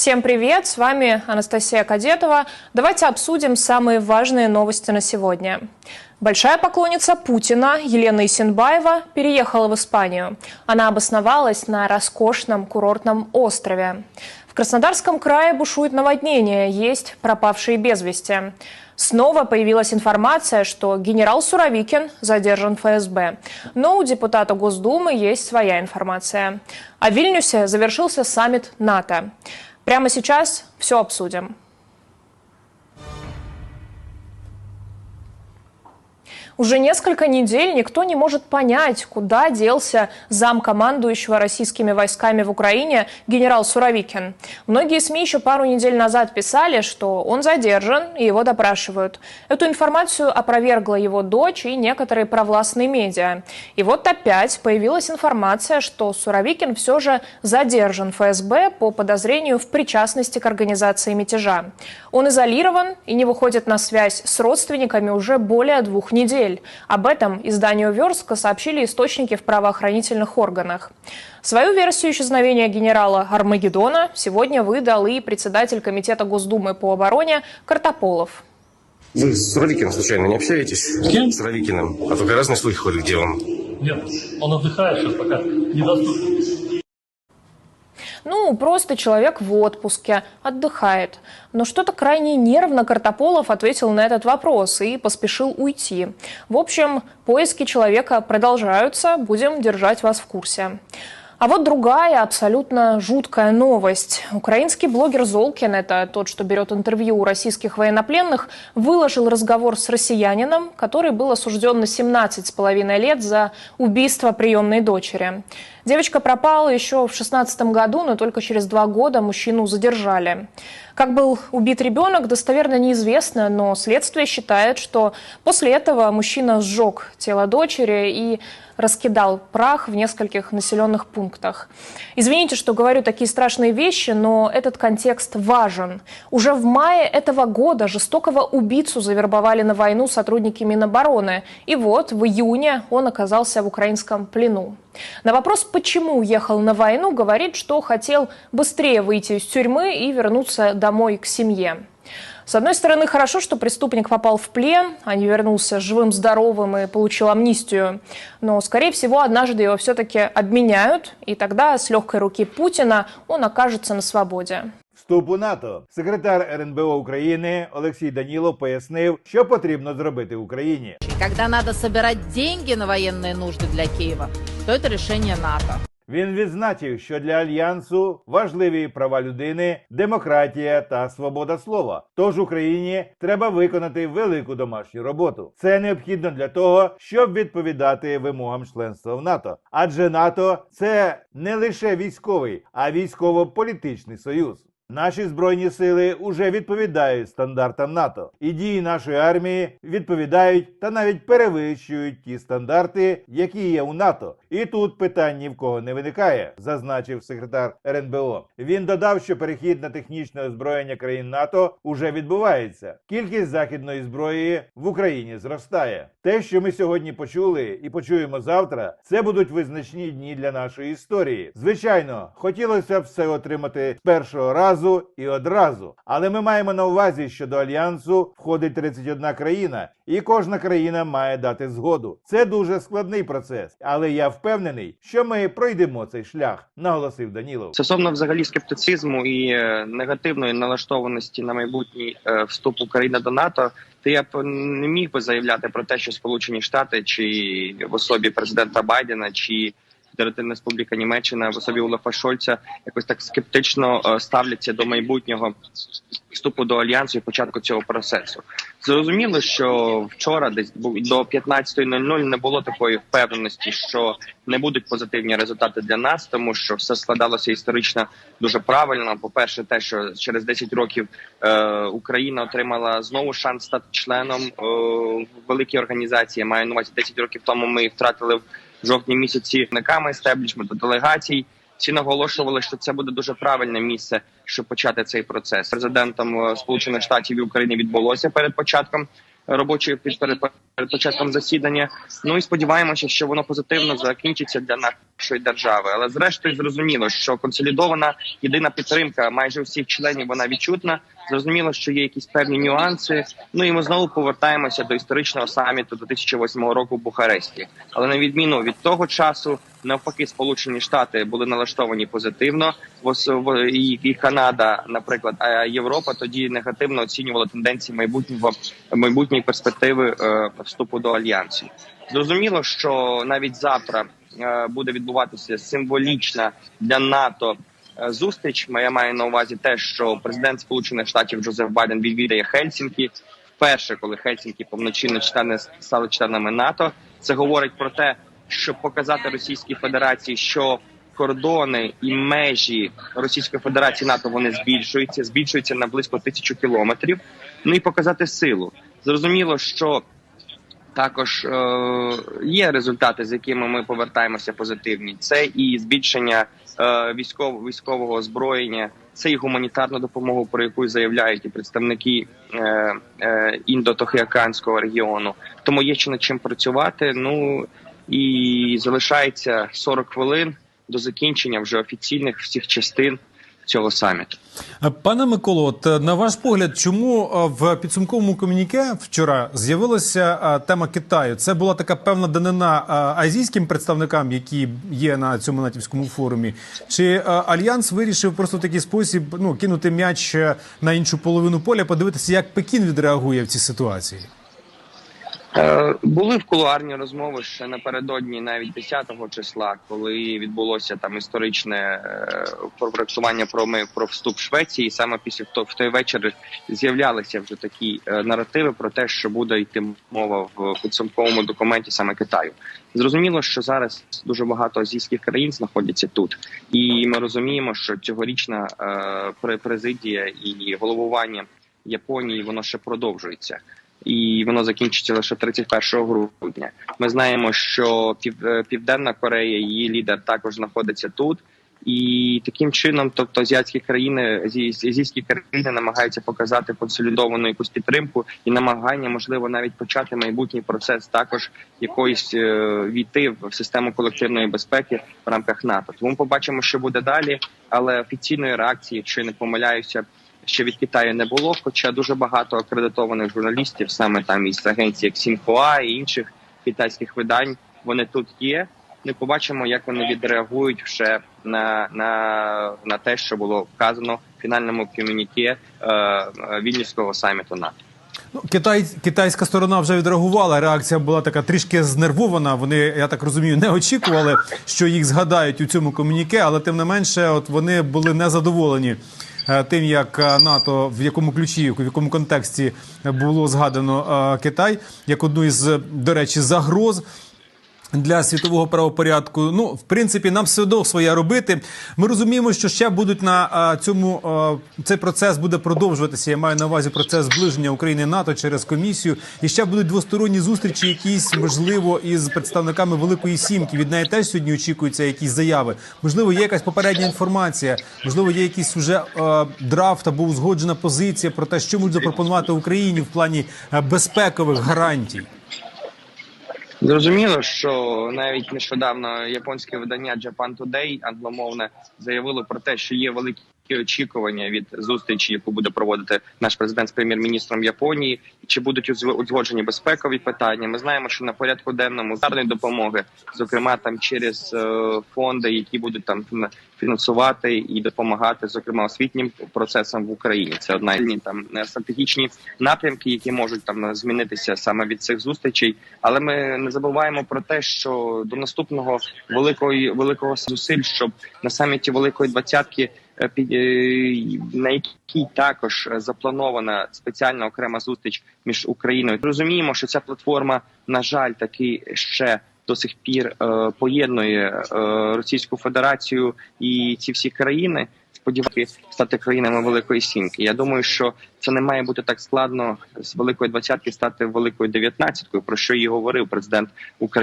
Всем привет, с вами Анастасия Кадетова. Давайте обсудим самые важные новости на сегодня. Большая поклонница Путина Елена Исенбаева переехала в Испанию. Она обосновалась на роскошном курортном острове. В Краснодарском крае бушует наводнение, есть пропавшие без вести. Снова появилась информация, что генерал Суровикин задержан ФСБ. Но у депутата Госдумы есть своя информация. А в Вильнюсе завершился саммит НАТО. Прямо сейчас все обсудим. Уже несколько недель никто не может понять, куда делся зам командующего российскими войсками в Украине генерал Суровикин. Многие СМИ еще пару недель назад писали, что он задержан и его допрашивают. Эту информацию опровергла его дочь и некоторые провластные медиа. И вот опять появилась информация, что Суровикин все же задержан ФСБ по подозрению в причастности к организации мятежа. Он изолирован и не выходит на связь с родственниками уже более двух недель недель. Об этом изданию «Верстка» сообщили источники в правоохранительных органах. Свою версию исчезновения генерала Армагеддона сегодня выдал и председатель Комитета Госдумы по обороне Картополов. Вы с Суровикиным случайно не общаетесь? С кем? С Суровикиным. А только разные слухи ходят, где он. Нет, он отдыхает сейчас пока, недоступен. Ну, просто человек в отпуске, отдыхает. Но что-то крайне нервно Картополов ответил на этот вопрос и поспешил уйти. В общем, поиски человека продолжаются, будем держать вас в курсе. А вот другая абсолютно жуткая новость. Украинский блогер Золкин, это тот, что берет интервью у российских военнопленных, выложил разговор с россиянином, который был осужден на 17,5 лет за убийство приемной дочери. Девочка пропала еще в 16 году, но только через два года мужчину задержали. Как был убит ребенок, достоверно неизвестно, но следствие считает, что после этого мужчина сжег тело дочери и раскидал прах в нескольких населенных пунктах. Извините, что говорю такие страшные вещи, но этот контекст важен. Уже в мае этого года жестокого убийцу завербовали на войну сотрудники Минобороны. И вот в июне он оказался в украинском плену. На вопрос, почему уехал на войну, говорит, что хотел быстрее выйти из тюрьмы и вернуться домой к семье. С одной стороны, хорошо, что преступник попал в плен, а не вернулся живым, здоровым и получил амнистию. Но, скорее всего, однажды его все-таки обменяют, и тогда с легкой руки Путина он окажется на свободе. Вступ у НАТО секретар РНБО України Олексій Данілов пояснив, що потрібно зробити Україні. Когда надо собирать деньги на военные нужды для Киева, то это решение НАТО. Він відзначив, що для альянсу важливі права людини, демократія та свобода слова. Тож Україні треба виконати велику домашню роботу. Це необхідно для того, щоб відповідати вимогам членства в НАТО. Адже НАТО це не лише військовий, а військово-політичний союз. Наші збройні сили уже відповідають стандартам НАТО, і дії нашої армії відповідають та навіть перевищують ті стандарти, які є у НАТО. І тут питань ні в кого не виникає, зазначив секретар РНБО. Він додав, що перехід на технічне озброєння країн НАТО уже відбувається. Кількість західної зброї в Україні зростає. Те, що ми сьогодні почули і почуємо завтра, це будуть визначні дні для нашої історії. Звичайно, хотілося б все отримати з першого разу і одразу. Але ми маємо на увазі, що до альянсу входить 31 країна, і кожна країна має дати згоду. Це дуже складний процес, але я впевнений, що ми пройдемо цей шлях, наголосив Данілов. Стосовно взагалі скептицизму і е, негативної налаштованості на майбутній е, вступ України до НАТО, то я б не міг би заявляти про те, що Сполучені Штати чи в особі президента Байдена чи Федеративна Республіка Німеччина в особі Олафа Шольца якось так скептично е, ставляться до майбутнього вступу до альянсу і початку цього процесу. Зрозуміло, що вчора, десь до 15.00 не було такої впевненості, що не будуть позитивні результати для нас, тому що все складалося історично дуже правильно. По перше, те, що через 10 років е, Україна отримала знову шанс стати членом е, великій організації. Маю на увазі 10 років тому. Ми втратили жовтні місяці никами стеблішменту делегацій. Всі наголошували, що це буде дуже правильне місце, щоб почати цей процес. Президентом е, Сполучених Штатів і України відбулося перед початком робочої перед, перед початком засідання. Ну і сподіваємося, що воно позитивно закінчиться для нашої держави. Але зрештою зрозуміло, що консолідована єдина підтримка майже всіх членів вона відчутна. Зрозуміло, що є якісь певні нюанси. Ну і ми знову повертаємося до історичного саміту 2008 року в Бухаресті. Але на відміну від того часу, навпаки, Сполучені Штати були налаштовані позитивно. І, Канада, наприклад, а Європа тоді негативно оцінювала тенденції майбутнього майбутньої перспективи е, вступу до альянсу. Зрозуміло, що навіть завтра е, буде відбуватися символічна для НАТО зустріч. Я маю на увазі те, що президент Сполучених Штатів Джозеф Байден відвідає Хельсінкі. Вперше, коли Хельсінкі повноцінно члени стали членами НАТО, це говорить про те, щоб показати Російській Федерації, що кордони і межі Російської Федерації НАТО вони збільшуються, збільшуються на близько тисячу кілометрів. Ну і показати силу. Зрозуміло, що також е, є результати, з якими ми повертаємося позитивні. Це і збільшення е, військово військового озброєння, це і гуманітарну допомогу, про яку заявляють і представники е, е, індотохіоканського регіону. Тому є ще над чим працювати. Ну і залишається 40 хвилин до закінчення вже офіційних всіх частин цього саміту. Пане Миколо, от е, на ваш погляд, чому е, в підсумковому комюніке вчора з'явилася е, тема Китаю? Це була така певна данина азійським представникам, які є на цьому натівському форумі. Чи альянс вирішив просто в такий спосіб ну кинути м'яч на іншу половину поля, подивитися, як Пекін відреагує в цій ситуації? Е, Були в кулуарні розмови ще напередодні, навіть 10-го числа, коли відбулося там історичне е, проектування про ми про вступ Швеції. І саме після в той вечір з'являлися вже такі е, наративи про те, що буде йти мова в підсумковому документі саме Китаю. Зрозуміло, що зараз дуже багато азійських країн знаходяться тут, і ми розуміємо, що цьогорічна президія і головування Японії воно ще продовжується і воно закінчиться лише 31 грудня. Ми знаємо, що е, Південна Корея, її лідер також знаходиться тут. І таким чином, тобто азіатські країни, азі- азійські країни намагаються показати консолідовану якусь підтримку і намагання, можливо, навіть почати майбутній процес також якоїсь е, війти в систему колективної безпеки в рамках НАТО. Тому побачимо, що буде далі. Але офіційної реакції, якщо я не помиляюся, ще від Китаю не було. Хоча дуже багато акредитованих журналістів, саме там із як Сінхуа і інших китайських видань, вони тут є. Ми побачимо, як вони відреагують вже на, на, на те, що було вказано в фінальному комюніке е, Вільнюського саміту НАТО. Ну, Китай, китайська сторона вже відреагувала. Реакція була така трішки знервована. Вони, я так розумію, не очікували, що їх згадають у цьому комюніке, але тим не менше, от вони були незадоволені тим, як е, НАТО в якому ключі, в якому контексті було згадано е, Китай як одну із, е, до речі, загроз. Для світового правопорядку, ну в принципі, нам все одно своє робити. Ми розуміємо, що ще будуть на а, цьому а, цей процес буде продовжуватися. Я маю на увазі процес зближення України НАТО через комісію. І ще будуть двосторонні зустрічі, якісь можливо із представниками Великої Сімки. Від неї теж сьогодні очікуються якісь заяви. Можливо, є якась попередня інформація, можливо, є якийсь уже а, драфт або узгоджена позиція про те, що можуть запропонувати Україні в плані безпекових гарантій. Зрозуміло, що навіть нещодавно японське видання Japan Today англомовне заявило про те, що є великі очікування від зустрічі, яку буде проводити наш президент з прем'єр-міністром Японії, чи будуть узго- узгоджені безпекові питання. Ми знаємо, що на порядку денному зарної допомоги, зокрема там через е, фонди, які будуть там фін- фінансувати і допомагати, зокрема освітнім процесам в Україні. Це одна там е, стратегічні напрямки, які можуть там змінитися саме від цих зустрічей. Але ми не забуваємо про те, що до наступного великої великого зусиль, щоб на саміті Великої двадцятки е, е, на якій також е, запланована спеціальна окрема зустріч між Україною. Розуміємо, що ця платформа, на жаль, таки ще до сих пір е, поєднує е, Російську Федерацію і ці всі країни. Сподіваюся стати країнами Великої Сімки. Я думаю, що це не має бути так складно з великої двадцятки стати великою дев'ятнадцяткою, про що і говорив президент України.